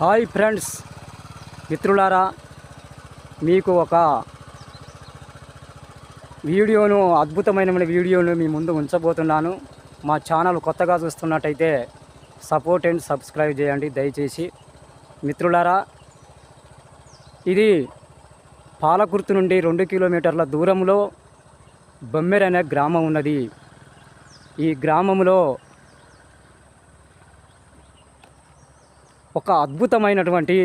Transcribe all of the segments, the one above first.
Hi friends మిత్రులారా మీకు ఒక వీడియోను అద్భుతమైన వీడియోను మీ ముందు ఉంచబోతున్నాను. మా ఛానల్ కొత్తగా చూస్తున్నట్టయితే సపోర్ట్ అండ్ సబ్స్క్రైబ్ చేయండి దయచేసి. మిత్రులారా ఇది పాలకుర్తి నుండి రెండు కిలోమీటర్ల దూరంలో బొమ్మెర అనే గ్రామం ఉన్నది. ఈ గ్రామంలో ఒక అద్భుతమైనటువంటి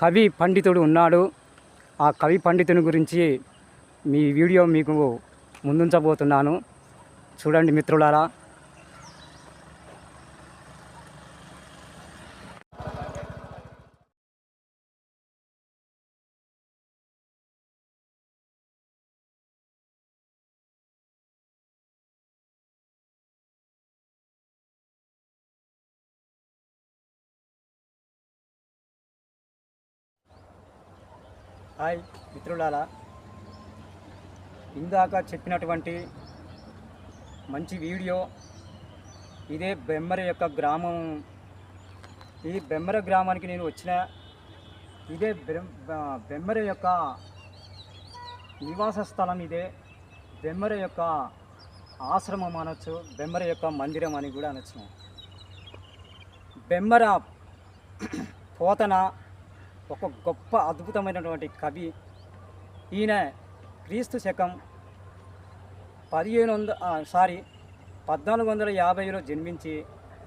కవి పండితుడు ఉన్నాడు. ఆ కవి పండితుని గురించి మీ వీడియో మీకు ముందుంచబోతున్నాను. చూడండి మిత్రులారా హాయ్ మిత్రులారా ఇందాక చెప్పినటువంటి మంచి వీడియో ఇదే బెమ్మర యొక్క గ్రామం. ఈ బెమ్మర గ్రామానికి నేను వచ్చిన ఇదే బెం- బ- బెమ్మర యొక్క నివాస స్థలం ఇదే. బెమ్మర యొక్క ఆశ్రమం అనొచ్చు బెమ్మర యొక్క మందిరం అని కూడా అనొచ్చు. బెమ్మర పోతన ఒక గొప్ప అద్భుతమైనటువంటి కవి. ఈయన క్రీస్తు శకం పదిహేను వంద సారీ పద్నాలుగు వందల యాభైలో జన్మించి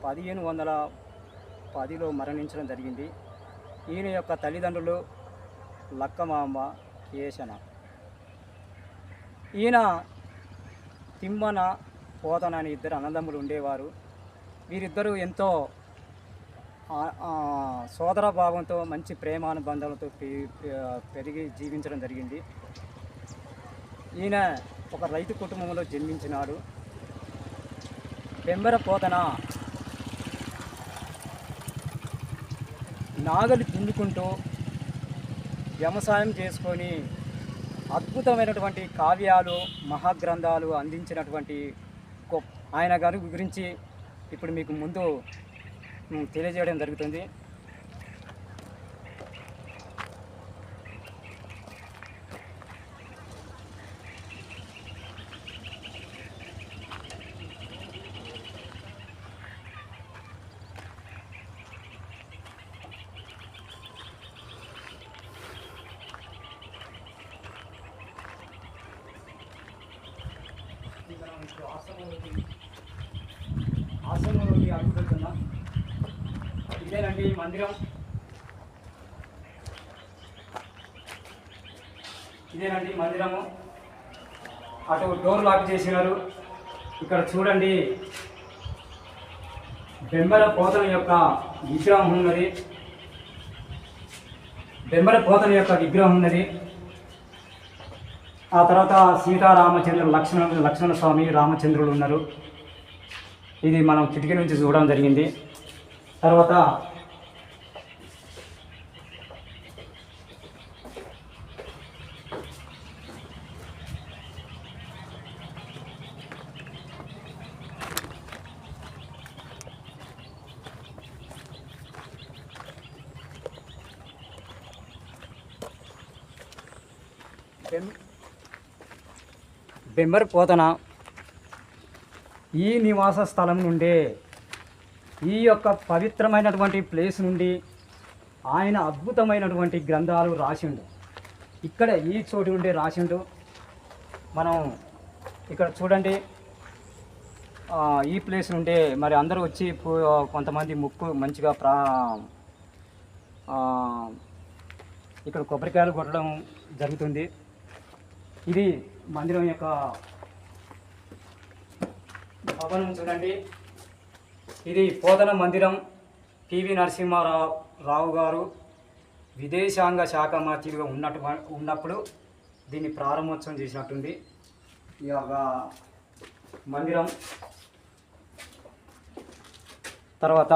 పదిహేను వందల పదిలో మరణించడం జరిగింది. ఈయన యొక్క తల్లిదండ్రులు లక్కమాంబ కేశన. ఈయన తిమ్మన పోతన అని ఇద్దరు అన్నదమ్ములు ఉండేవారు. వీరిద్దరూ ఎంతో సోదర భావంతో మంచి ప్రేమానుబంధాలతో పె- పెరిగి జీవించడం జరిగింది. ఈయన ఒక రైతు కుటుంబంలో జన్మించినాడు. పెంబర పోతన నాగలి దున్నుకుంటూ వ్యవసాయం చేసుకొని అద్భుతమైనటువంటి కావ్యాలు మహాగ్రంథాలు అందించినటువంటి ఆయన గారి గురించి ఇప్పుడు మీకు ముందు తెలియజేయడం జరుగుతుంది. ఆశ్రమంలోకి ఆశ్రమంలోకి అడుగుపెడుతున్నాం ఇదేనండి ఈ మందిరం. ఇదేనండి మందిరము. అటు డోర్ లాక్ చేసినారు. ఇక్కడ చూడండి. బెంబల పోతన యొక్క విగ్రహం ఉన్నది. బెంబల పోతన యొక్క విగ్రహం ఉన్నది. ఆ తర్వాత సీతారామచంద్రుడు లక్ష్మణ లక్ష్మణ స్వామి రామచంద్రుడు ఉన్నారు. ఇది మనం కిటికీ నుంచి చూడడం జరిగింది. తర్వాత బెం- పోతన ఈ నివాస స్థలం నుండే ఈ యొక్క పవిత్రమైనటువంటి ప్లేస్ నుండి ఆయన అద్భుతమైనటువంటి గ్రంథాలు రాసిండు. ఇక్కడ ఈ చోటు నుండి రాసిండు. మనం ఇక్కడ చూడండి. ఈ ప్లేస్ నుండే మరి అందరూ వచ్చి కొంతమంది ముక్కు మంచిగా ప్రా ఇక్కడ కొబ్బరికాయలు కొట్టడం జరుగుతుంది. ఇది మందిరం యొక్క భవనం చూడండి. ఇది పోతన మందిరం పివి నరసింహారావు రావు గారు విదేశాంగ శాఖ మంత్రిగా ఉన్నట్టు ఉన్నప్పుడు దీన్ని ప్రారంభోత్సవం చేసినట్టుంది. ఈ యొక్క మందిరం. తర్వాత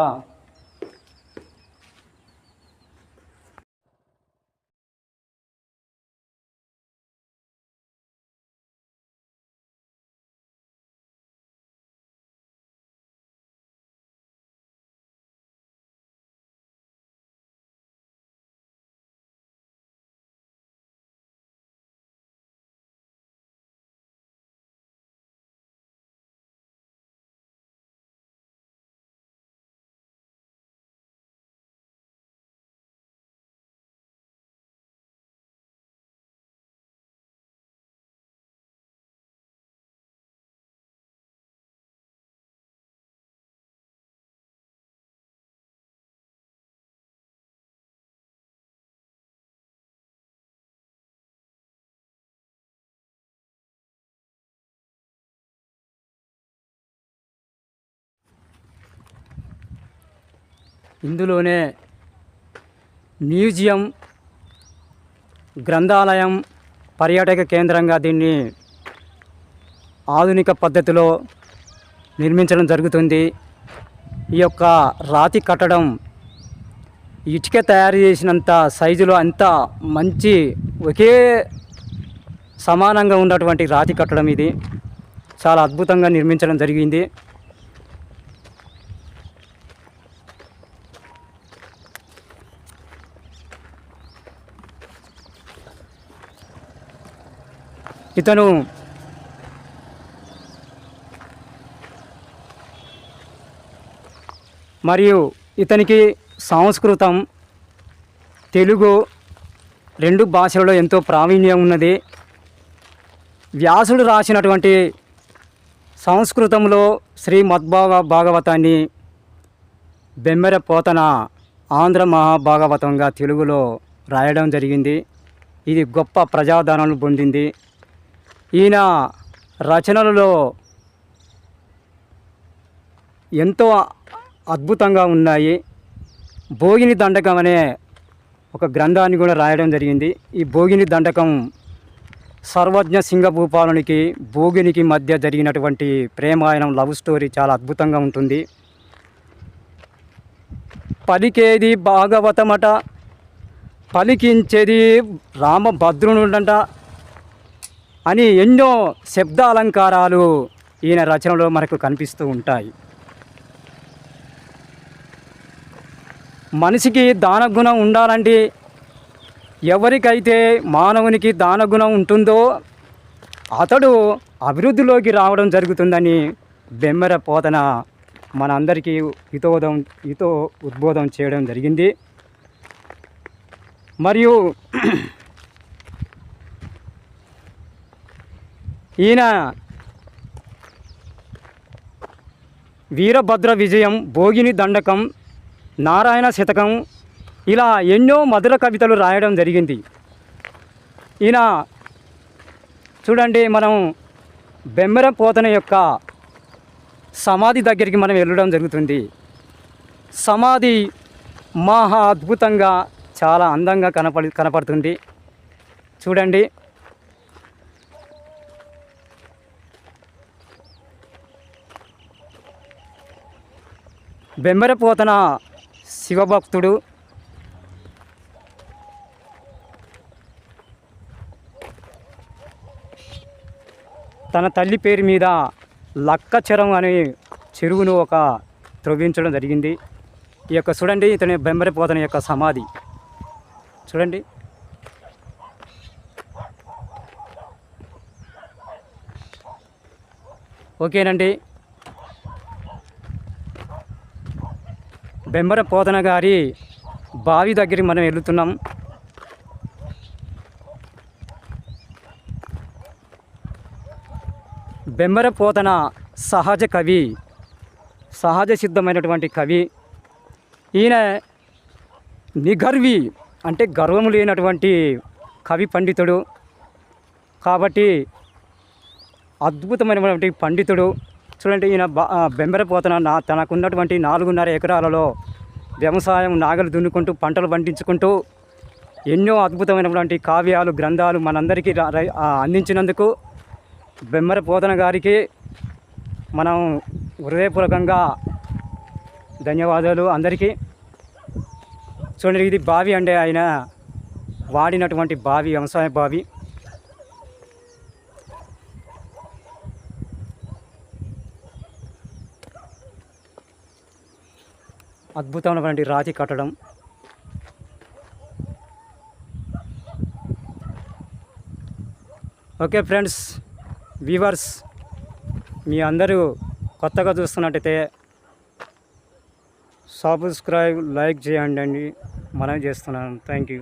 ఇందులోనే మ్యూజియం గ్రంథాలయం పర్యాటక కేంద్రంగా దీన్ని ఆధునిక పద్ధతిలో నిర్మించడం జరుగుతుంది. ఈ యొక్క రాతి కట్టడం ఇటుక తయారు చేసినంత సైజులో అంత మంచి ఒకే సమానంగా ఉన్నటువంటి రాతి కట్టడం ఇది. చాలా అద్భుతంగా నిర్మించడం జరిగింది. ఇతను మరియు ఇతనికి సంస్కృతం తెలుగు రెండు భాషలలో ఎంతో ప్రావీణ్యం ఉన్నది. వ్యాసుడు రాసినటువంటి సంస్కృతంలో శ్రీమద్భాగ భాగవతాన్ని బెమ్మెర పోతన ఆంధ్ర మహాభాగవతంగా తెలుగులో రాయడం జరిగింది. ఇది గొప్ప ప్రజాదరణను పొందింది. ఈయన రచనలలో ఎంతో అద్భుతంగా ఉన్నాయి. భోగిని దండకం అనే ఒక గ్రంథాన్ని కూడా రాయడం జరిగింది. ఈ భోగిని దండకం సర్వజ్ఞ సింగభూపాలునికి భోగినికి మధ్య జరిగినటువంటి ప్రేమాయణం లవ్ స్టోరీ చాలా అద్భుతంగా ఉంటుంది. పలికేది భాగవతమట పలికించేది రామభద్రునుడంట అని ఎన్నో శబ్ద అలంకారాలు ఈయన రచనలో మనకు కనిపిస్తూ ఉంటాయి. మనిషికి దానగుణం ఉండాలంటే ఎవరికైతే మానవునికి దానగుణం ఉంటుందో అతడు అభివృద్ధిలోకి రావడం జరుగుతుందని బెమ్మెర పోతన మనందరికీ హితోదం హితో ఉద్బోధం చేయడం జరిగింది. మరియు ఈయన వీరభద్ర విజయం భోగిని దండకం నారాయణ శతకం ఇలా ఎన్నో మధుర కవితలు రాయడం జరిగింది. ఈయన చూడండి మనం బెమ్మర పోతన యొక్క సమాధి దగ్గరికి మనం వెళ్ళడం జరుగుతుంది. సమాధి మహా అద్భుతంగా చాలా అందంగా కనపడి కనపడుతుంది. చూడండి. బెంబరపోతన శివభక్తుడు. తన తల్లి పేరు మీద లక్కచరం అనే చెరువును ఒక త్రవ్వించడం జరిగింది. ఈ యొక్క చూడండి ఇతని బెంబరిపోతన యొక్క సమాధి. చూడండి. ఓకేనండి. బెంబర పోతన గారి బావి దగ్గరికి మనం వెళుతున్నాం బెంబర పోతన సహజ కవి సహజ సిద్ధమైనటువంటి కవి. ఈయన నిగర్వి అంటే గర్వము లేనటువంటి కవి పండితుడు. కాబట్టి అద్భుతమైనటువంటి పండితుడు. చూడండి ఈయన బెంబరపోతున్న బెంబరపోతన నా తనకున్నటువంటి నాలుగున్నర ఎకరాలలో వ్యవసాయం నాగలు దున్నుకుంటూ పంటలు పండించుకుంటూ ఎన్నో అద్భుతమైనటువంటి కావ్యాలు గ్రంథాలు మనందరికీ అందించినందుకు బెమ్మరపోతన గారికి మనం హృదయపూర్వకంగా ధన్యవాదాలు అందరికీ. చూడండి ఇది బావి అంటే ఆయన వాడినటువంటి బావి వ్యవసాయ బావి. అద్భుతమైనటువంటి రాతి కట్టడం. ఓకే ఫ్రెండ్స్ వ్యూవర్స్ మీ అందరూ కొత్తగా చూస్తున్నట్టయితే సబ్స్క్రైబ్ లైక్ చేయండి అండి. మనం చేస్తున్నాను. Thank you.